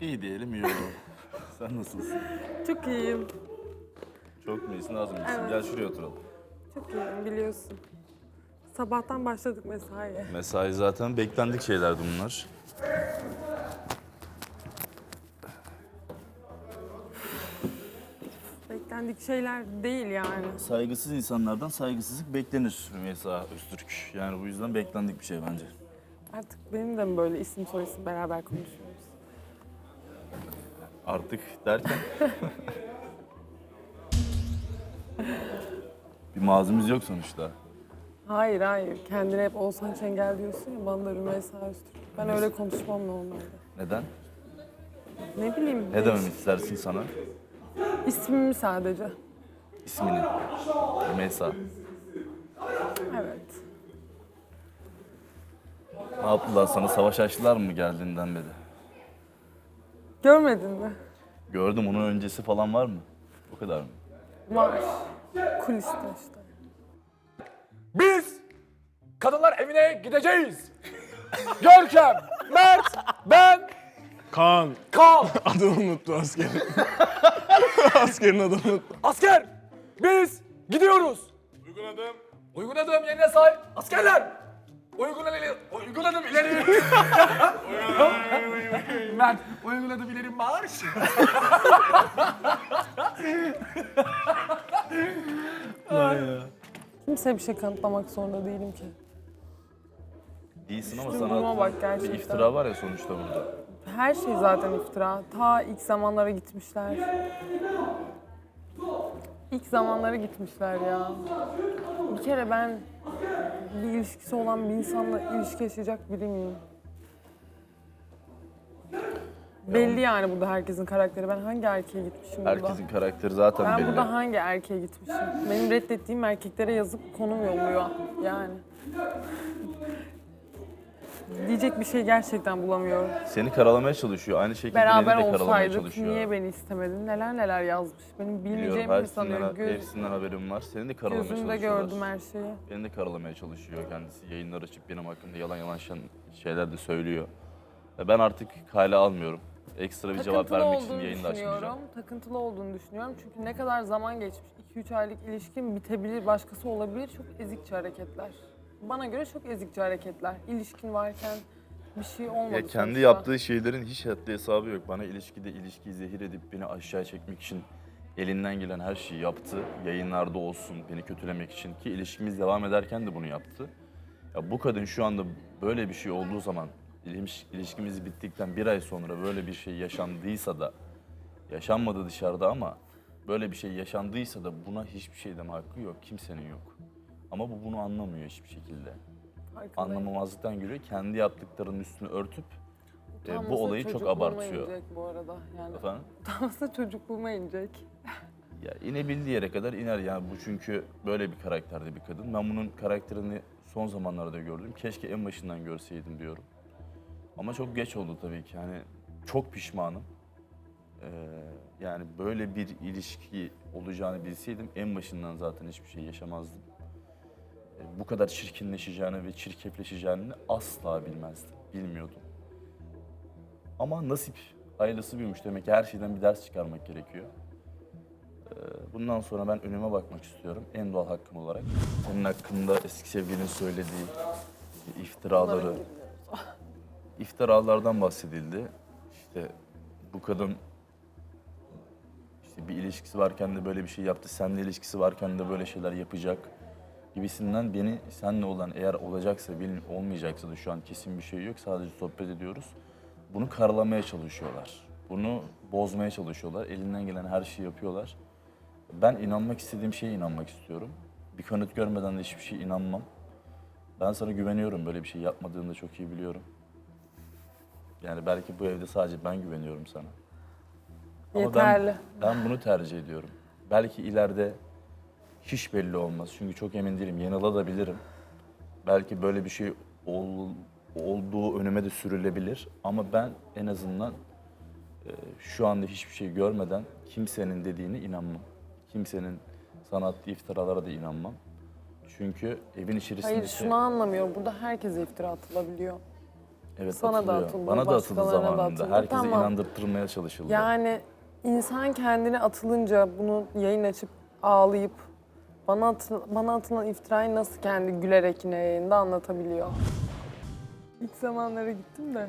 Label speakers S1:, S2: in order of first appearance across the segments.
S1: İyi diyelim iyi olur. Sen nasılsın?
S2: Çok iyiyim.
S1: Çok mu iyisin az mı iyisin?
S2: Evet.
S1: Gel şuraya oturalım.
S2: Çok iyiyim biliyorsun. Sabahtan başladık mesaiye.
S1: Mesai zaten beklendik şeylerdi bunlar.
S2: Beklendik şeyler değil yani.
S1: Saygısız insanlardan saygısızlık beklenir Rümeysa Öztürk. Yani bu yüzden beklendik bir şey bence.
S2: Artık benim de mi böyle isim soy isim beraber konuşuyoruz?
S1: Artık derken... bir mazimiz yok sonuçta.
S2: Hayır hayır. Kendine hep Oğuzhan Çengel diyorsun ya bana da Rümeysa Öztürk. Ben öyle konuşmam normalde.
S1: Neden?
S2: Ne bileyim.
S1: Ne dememi istersin sana?
S2: İsmimi sadece.
S1: İsmini. Rümeysa.
S2: Evet.
S1: Ne yaptılar sana? Savaş açtılar mı geldiğinden beri?
S2: Görmedin mi?
S1: Gördüm onun öncesi falan var mı? O kadar mı?
S2: Var. Kuliste işte.
S3: Biz kadınlar evine gideceğiz. Görkem, Mert, ben,
S4: Kaan.
S3: Kaan,
S4: Adını unuttu askerin. askerin adını unuttu.
S3: asker. Biz gidiyoruz. Uygun adım. Uygun adım yerine say. Askerler. Uygun adım ileri. Mert, uygun adım ileri marş.
S2: Kimseye bir şey kanıtlamak zorunda değilim ki.
S1: Değilsin ama
S2: Şu
S1: sana
S2: bak
S1: bir
S2: gerçekten.
S1: iftira var ya sonuçta burada.
S2: Her şey zaten iftira. Ta ilk zamanlara gitmişler. İlk zamanlara gitmişler ya. Bir kere ben bir ilişkisi olan bir insanla ilişki yaşayacak biri miyim? Belli yani burada herkesin karakteri. Ben hangi erkeğe gitmişim burada?
S1: Herkesin karakteri zaten
S2: Ben
S1: belli.
S2: burada hangi erkeğe gitmişim? Benim reddettiğim erkeklere yazıp konum yolluyor yani. Diyecek bir şey gerçekten bulamıyorum.
S1: Seni karalamaya çalışıyor. Aynı şekilde
S2: Beraber
S1: beni de karalamaya
S2: olsaydık
S1: çalışıyor.
S2: niye beni istemedin? Neler neler yazmış. Benim
S1: Biliyorum
S2: bilmeyeceğimi mi
S1: hepsinden,
S2: sanıyor? Göz,
S1: hepsinden haberim var. Seni de karalamaya
S2: gözümde
S1: çalışıyorlar.
S2: gördüm her şeyi.
S1: Beni de karalamaya çalışıyor kendisi. Yayınlar açıp benim hakkımda yalan yalan şen- şeyler de söylüyor. Ve ben artık kale almıyorum. Ekstra bir cevap
S2: Takıntılı
S1: vermek için
S2: olduğunu
S1: yayında açmayacağım.
S2: düşünüyorum. Takıntılı olduğunu düşünüyorum. Çünkü ne kadar zaman geçmiş. 2-3 aylık ilişkin bitebilir, başkası olabilir. Çok ezikçe hareketler. Bana göre çok ezikçe hareketler. İlişkin varken bir şey olmadı
S1: Ya kendi
S2: sonuçta.
S1: yaptığı şeylerin hiç haddi hesabı yok. Bana ilişkide ilişkiyi zehir edip beni aşağı çekmek için elinden gelen her şeyi yaptı. Yayınlarda olsun beni kötülemek için ki ilişkimiz devam ederken de bunu yaptı. Ya bu kadın şu anda böyle bir şey olduğu zaman iliş- ilişkimiz bittikten bir ay sonra böyle bir şey yaşandıysa da yaşanmadı dışarıda ama böyle bir şey yaşandıysa da buna hiçbir şey deme hakkı yok. Kimsenin yok. Ama bu bunu anlamıyor hiçbir şekilde.
S2: Farkındayım.
S1: Anlamamazlıktan geliyor. Kendi yaptıklarının üstüne örtüp e, bu olayı çok abartıyor.
S2: inecek bu arada. Yani
S1: Efendim?
S2: utanmasa çocukluğuma inecek.
S1: Ya inebildiği yere kadar iner yani bu çünkü böyle bir karakterde bir kadın. Ben bunun karakterini son zamanlarda gördüm. Keşke en başından görseydim diyorum. Ama çok geç oldu tabii ki. Yani çok pişmanım. Ee, yani böyle bir ilişki olacağını bilseydim en başından zaten hiçbir şey yaşamazdım. Ee, bu kadar çirkinleşeceğini ve çirkefleşeceğini asla bilmezdim. Bilmiyordum. Ama nasip hayırlısı buymuş demek ki her şeyden bir ders çıkarmak gerekiyor. Bundan sonra ben önüme bakmak istiyorum en doğal hakkım olarak. Senin hakkında eski sevgilinin söylediği iftiraları, iftiralardan bahsedildi. İşte bu kadın işte bir ilişkisi varken de böyle bir şey yaptı, seninle ilişkisi varken de böyle şeyler yapacak gibisinden beni seninle olan eğer olacaksa, bil- olmayacaksa da şu an kesin bir şey yok. Sadece sohbet ediyoruz. Bunu karalamaya çalışıyorlar. Bunu bozmaya çalışıyorlar. Elinden gelen her şeyi yapıyorlar. Ben inanmak istediğim şeye inanmak istiyorum. Bir kanıt görmeden de hiçbir şeye inanmam. Ben sana güveniyorum. Böyle bir şey yapmadığını da çok iyi biliyorum. Yani belki bu evde sadece ben güveniyorum sana. Ama
S2: Yeterli.
S1: Ben, ben bunu tercih ediyorum. Belki ileride hiç belli olmaz. Çünkü çok emin değilim. Yanılabilirim. Belki böyle bir şey ol- olduğu önüme de sürülebilir. Ama ben en azından e, şu anda hiçbir şey görmeden kimsenin dediğine inanmam. Kimsenin sana attığı iftiralara da inanmam. Çünkü evin içerisinde...
S2: Hayır şunu anlamıyorum. Burada herkese iftira atılabiliyor.
S1: Evet
S2: Sana da
S1: atılıyor.
S2: atıldı,
S1: Bana da atıldı
S2: başkalarına da
S1: zamanında.
S2: atıldı.
S1: Herkese
S2: Tamam.
S1: inandırtılmaya çalışıldı.
S2: Yani insan kendini atılınca bunu yayın açıp ağlayıp bana atı, bana atılan iftirayı nasıl kendi gülerek yine yayında anlatabiliyor. İlk zamanlara gittim de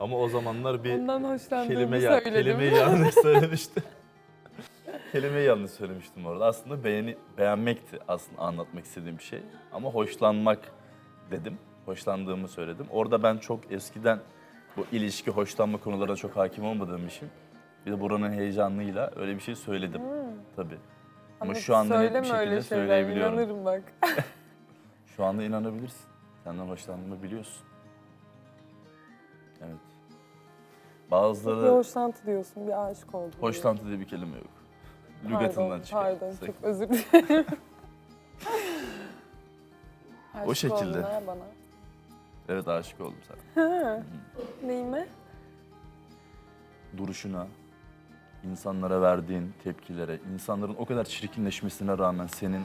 S1: Ama o zamanlar bir
S2: ondan hoşlandığımı
S1: kelime ya,
S2: söyledim.
S1: kelimeyi yanlış söylemiştim. kelimeyi yanlış söylemiştim orada. Aslında beğeni, beğenmekti aslında anlatmak istediğim şey. Ama hoşlanmak dedim. Hoşlandığımı söyledim. Orada ben çok eskiden bu ilişki, hoşlanma konularına çok hakim olmadığım için bir de buranın heyecanıyla öyle bir şey söyledim tabii. Ama şu anda net bir
S2: söyleme
S1: şekilde
S2: öyle şeyler,
S1: söyleyebiliyorum.
S2: inanırım bak.
S1: Şu anda inanabilirsin. Senden hoşlandığımı biliyorsun. Evet.
S2: bir
S1: Bazıları
S2: hoşlantı diyorsun, bir aşık oldum. diyor.
S1: hoşlantı diye bir kelime yok. Lügatından çıkar.
S2: pardon
S1: Sak-
S2: çok özür dilerim.
S1: O
S2: oldun
S1: şekilde.
S2: ha bana.
S1: Evet aşık oldum sana.
S2: Neyime?
S1: Duruşuna, insanlara verdiğin tepkilere, insanların o kadar çirkinleşmesine rağmen senin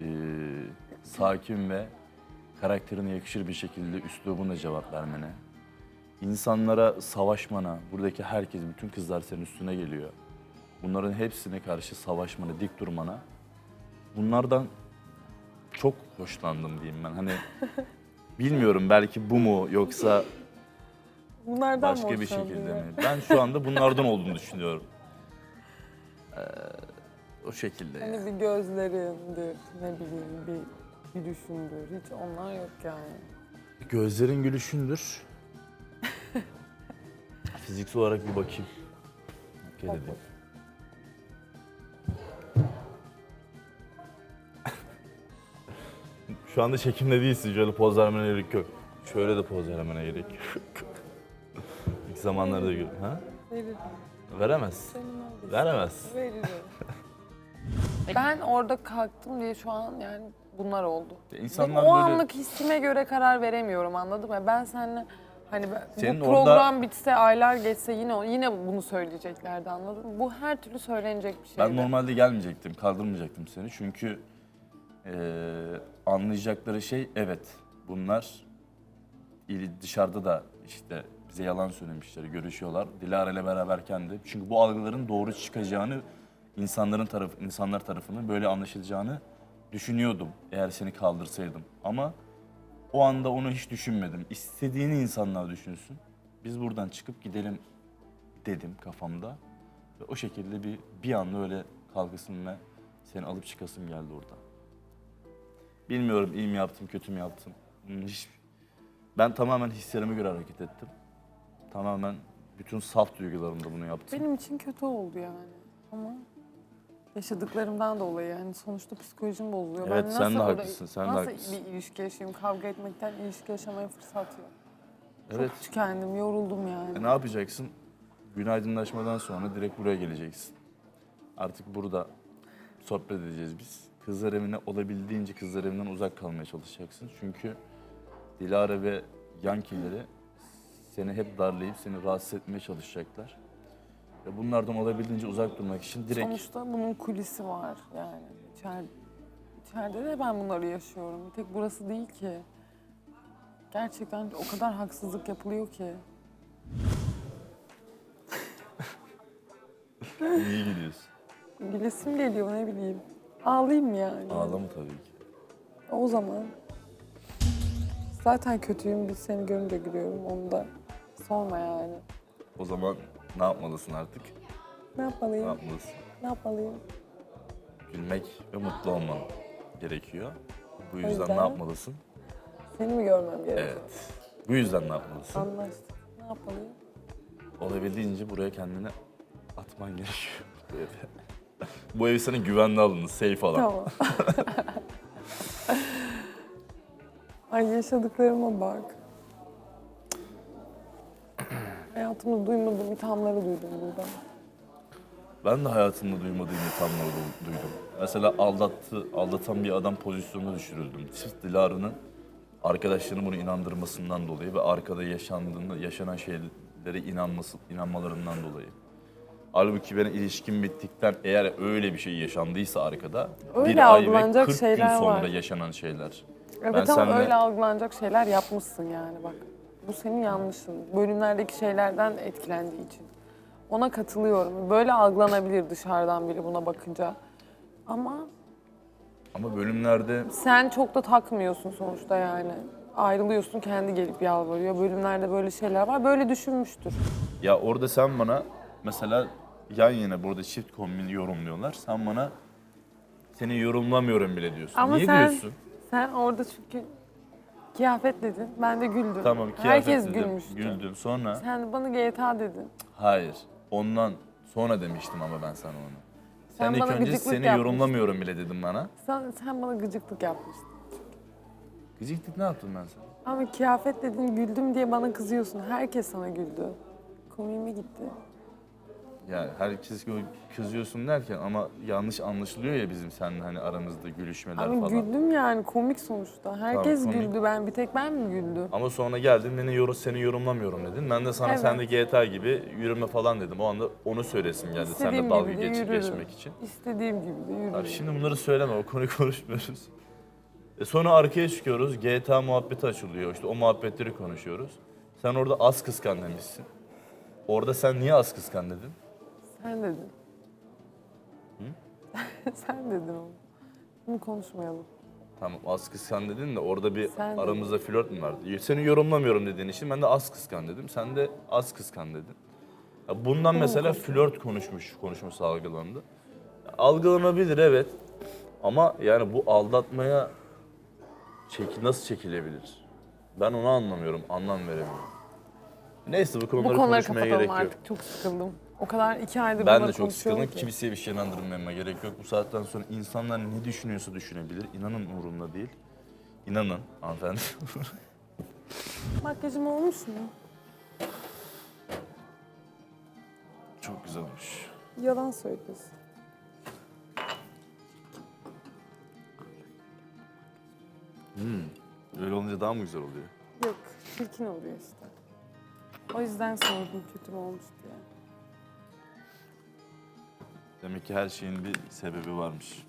S1: eee, sakin ve karakterine yakışır bir şekilde üslubuna cevap vermene, insanlara savaşmana, buradaki herkes, bütün kızlar senin üstüne geliyor. Bunların hepsine karşı savaşmana, dik durmana, bunlardan çok hoşlandım diyeyim ben. Hani bilmiyorum belki bu mu yoksa
S2: Bunlardan mı
S1: başka bir şekilde mi? Ben şu anda bunlardan olduğunu düşünüyorum. Ee, o şekilde. yani.
S2: Hani bir gözlerindir, ne bileyim bir gülüşündür. Hiç onlar yok yani.
S1: Gözlerin gülüşündür. Fiziksel olarak bir bakayım. Edeyim. Şu anda çekimde değilsin. Şöyle poz vermene gerek yok. Şöyle de poz vermene gerek yok. İlk zamanlarda gül. Ha?
S2: Veririm.
S1: Veremez. Veremez.
S2: Veririm. ben orada kalktım diye şu an yani bunlar oldu.
S1: İnsanlar
S2: Ve o
S1: böyle-
S2: anlık hissime göre karar veremiyorum anladın mı? Ben seninle hani ben-
S1: Senin
S2: bu
S1: orada-
S2: program bitse aylar geçse yine yine bunu söyleyeceklerdi anladın mı? Bu her türlü söylenecek bir şeydi.
S1: Ben normalde gelmeyecektim, kaldırmayacaktım seni. Çünkü eee, anlayacakları şey evet bunlar ili- dışarıda da işte bize yalan söylemişler, görüşüyorlar. Dilara ile beraberken de. Çünkü bu algıların doğru çıkacağını insanların taraf insanlar tarafından böyle anlaşılacağını düşünüyordum eğer seni kaldırsaydım. Ama o anda onu hiç düşünmedim. İstediğini insanlar düşünsün. Biz buradan çıkıp gidelim dedim kafamda. Ve o şekilde bir bir anda öyle kalkasım ve seni alıp çıkasım geldi orada. Bilmiyorum iyi mi yaptım, kötü mü yaptım. Hiç, ben tamamen hislerime göre hareket ettim. Tamamen bütün saf duygularımda bunu yaptım.
S2: Benim için kötü oldu yani. Ama yaşadıklarımdan dolayı yani sonuçta psikolojim bozuluyor.
S1: Evet,
S2: ben
S1: sen de
S2: nasıl orada-
S1: haklısın, sen de
S2: nasıl
S1: haklısın.
S2: bir ilişki yaşayayım? Kavga etmekten ilişki yaşamaya fırsat yok.
S1: Evet.
S2: Çok tükendim, yoruldum yani.
S1: E, ne yapacaksın? Günaydınlaşmadan sonra direkt buraya geleceksin. Artık burada sohbet edeceğiz biz. Kızlar evine olabildiğince kızlar evinden uzak kalmaya çalışacaksın. Çünkü Dilara ve yankileri seni hep darlayıp seni rahatsız etmeye çalışacaklar. Ve bunlardan olabildiğince uzak durmak için direkt
S2: Sonuçta bunun kulisi var yani. İçeride, içeride de ben bunları yaşıyorum. Bir tek burası değil ki. Gerçekten o kadar haksızlık yapılıyor ki.
S1: iyi gidiyorsun.
S2: Gülesim geliyor ne bileyim. Ağlayayım yani?
S1: Ağlama tabii ki.
S2: O zaman zaten kötüyüm. Bir seni görünce gülüyorum. Onu da sorma yani.
S1: O zaman ne yapmalısın artık?
S2: Ne
S1: Ne
S2: yapmalıyım?
S1: yapmalısın?
S2: Ne yapmalıyım?
S1: Gülmek ve mutlu olman gerekiyor. Bu yüzden,
S2: yüzden-
S1: ne yapmalısın?
S2: Seni mi görmem gerekiyor?
S1: Evet. Bu yüzden ne yapmalısın?
S2: Anlaştık. Ne yapmalıyım?
S1: Olabildiğince buraya kendini atman gerekiyor. Bu eve. Bu ev senin güvenli alanın, safe alan.
S2: Tamam. Ay yaşadıklarıma bak. Hayatımda duymadığım ithamları duydum burada.
S1: Ben de hayatımda duymadığım ithamları du- duydum. Mesela aldattı, aldatan bir adam pozisyonuna düşürüldüm. Sırf Dilara'nın arkadaşlarının bunu inandırmasından dolayı ve arkada yaşandığında yaşanan şeylere inanması, inanmalarından dolayı. Halbuki ben ilişkim bittikten eğer öyle bir şey yaşandıysa arkada
S2: Öyle
S1: bir ay ve
S2: algılanacak
S1: 40
S2: şeyler
S1: gün sonra
S2: var.
S1: yaşanan şeyler.
S2: Evet
S1: Ben
S2: ama
S1: seninle-
S2: öyle algılanacak şeyler yapmışsın yani bak. Bu senin yanlışın. Bölümlerdeki şeylerden etkilendiği için. Ona katılıyorum. Böyle algılanabilir dışarıdan biri buna bakınca. Ama
S1: Ama bölümlerde
S2: sen çok da takmıyorsun sonuçta yani. Ayrılıyorsun kendi gelip yalvarıyor. Bölümlerde böyle şeyler var. Böyle düşünmüştür.
S1: ya orada sen bana mesela yan yana burada çift kombini yorumluyorlar. Sen bana seni yorumlamıyorum bile diyorsun.
S2: Ama
S1: Niye
S2: sen-
S1: diyorsun?
S2: Sen orada çünkü kıyafet dedin. Ben de güldüm.
S1: Tamam kıyafet
S2: Herkes
S1: dedim,
S2: gülmüştü.
S1: Güldün. Sonra
S2: Sen bana GTA dedin.
S1: hayır. Ondan sonra demiştim ama ben sana onu. Sen,
S2: Sen
S1: ilk
S2: bana
S1: önce
S2: gıcıklık
S1: seni
S2: yapmıştın.
S1: yorumlamıyorum bile dedim bana.
S2: Sen, sen bana gıcıklık yapmıştın.
S1: Gıcıklık ne yaptım ben sana?
S2: Ama kıyafet dedin güldüm diye bana kızıyorsun. Herkes sana güldü. Komiğime gitti.
S1: Ya herkes gö- kızıyorsun derken ama yanlış anlaşılıyor ya bizim seninle hani aramızda gülüşmeler
S2: Ama
S1: falan.
S2: güldüm yani komik sonuçta. Herkes
S1: komik.
S2: güldü. Ben bir tek ben mi güldüm?
S1: Ama sonra geldin beni yorum, seni yorumlamıyorum dedin. Ben de sana
S2: Evet.
S1: sen de GTA gibi yürüme falan dedim. O anda onu söylesim geldi seninle
S2: İstediğim
S1: dalga
S2: gibi de
S1: geç,
S2: yürürüm.
S1: geçmek için.
S2: İstediğim gibi de yürüyorum.
S1: Abi şimdi bunları söyleme o konuyu konuşmuyoruz. E sonra arkaya çıkıyoruz. GTA muhabbeti açılıyor. İşte o muhabbetleri konuşuyoruz. Sen orada az kıskan demişsin. Orada sen niye az kıskan dedin?
S2: Sen dedin. sen dedin onu. Bunu konuşmayalım.
S1: Tamam az kıskan dedin de orada bir
S2: Sen dedin.
S1: aramızda flört mü vardı? Seni yorumlamıyorum dediğin için ben de az kıskan dedim. Sen de az kıskan dedin. Ya bundan mesela flört konuşmuş, konuşması algılandı. Ya Algılanabilir evet. Ama yani bu aldatmaya çeki, nasıl çekilebilir? Ben onu anlamıyorum, anlam veremiyorum. Neyse bu
S2: Bu
S1: konuları
S2: konuları
S1: konuşmaya
S2: kapatalım
S1: gerek yok.
S2: artık. Çok sıkıldım. O kadar iki aydır
S1: Ben
S2: bunları
S1: de çok sıkıldım.
S2: ki.
S1: Kimseye bir şey inandırmama gerek yok. Bu saatten sonra insanlar ne düşünüyorsa düşünebilir. İnanın umurumda değil. İnanın hanımefendi.
S2: Makyajım olmuş mu?
S1: Çok güzel olmuş.
S2: Yalan söylüyorsun.
S1: Öyle olunca daha mı güzel oluyor?
S2: Yok, çirkin oluyor işte. O yüzden sordum kötü mü olmuş diye.
S1: Demek ki her şeyin bir sebebi varmış.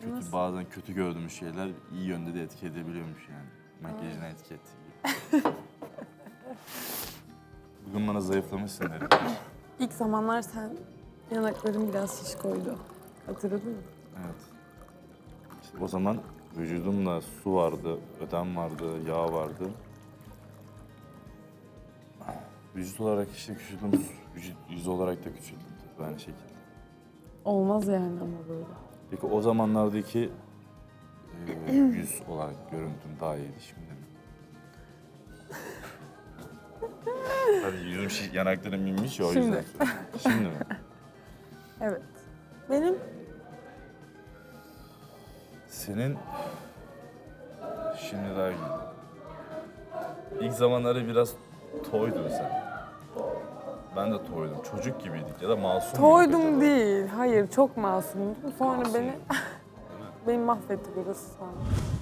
S1: Kötü,
S2: Nasıl?
S1: bazen kötü gördüğümüz şeyler iyi yönde de etki edebiliyormuş yani. Makyajına etki ettiği gibi. Bugün bana zayıflamışsın dedim.
S2: İlk zamanlar sen yanakların biraz şiş koydu. Hatırladın mı?
S1: Evet. İşte o zaman vücudumda su vardı, ödem vardı, yağ vardı. Vücut olarak işte küçüldüm, vücut yüz olarak da küçüldüm tabii aynı şekilde.
S2: Olmaz yani ama böyle.
S1: Peki o zamanlardaki e, yüz olarak görüntüm daha iyiydi şimdi mi? Hadi yüzüm şiş, yanaklarım inmiş ya o
S2: Şimdi.
S1: yüzden söylüyorum. Şimdi mi?
S2: Evet. Benim
S1: Senin şimdi daha iyi. İlk zamanları biraz toydun sen. Ben de toydum. Çocuk gibiydik ya da masum
S2: toydum değil. Hayır çok masumdum. Sonra beni beni mahvetti burası sonra.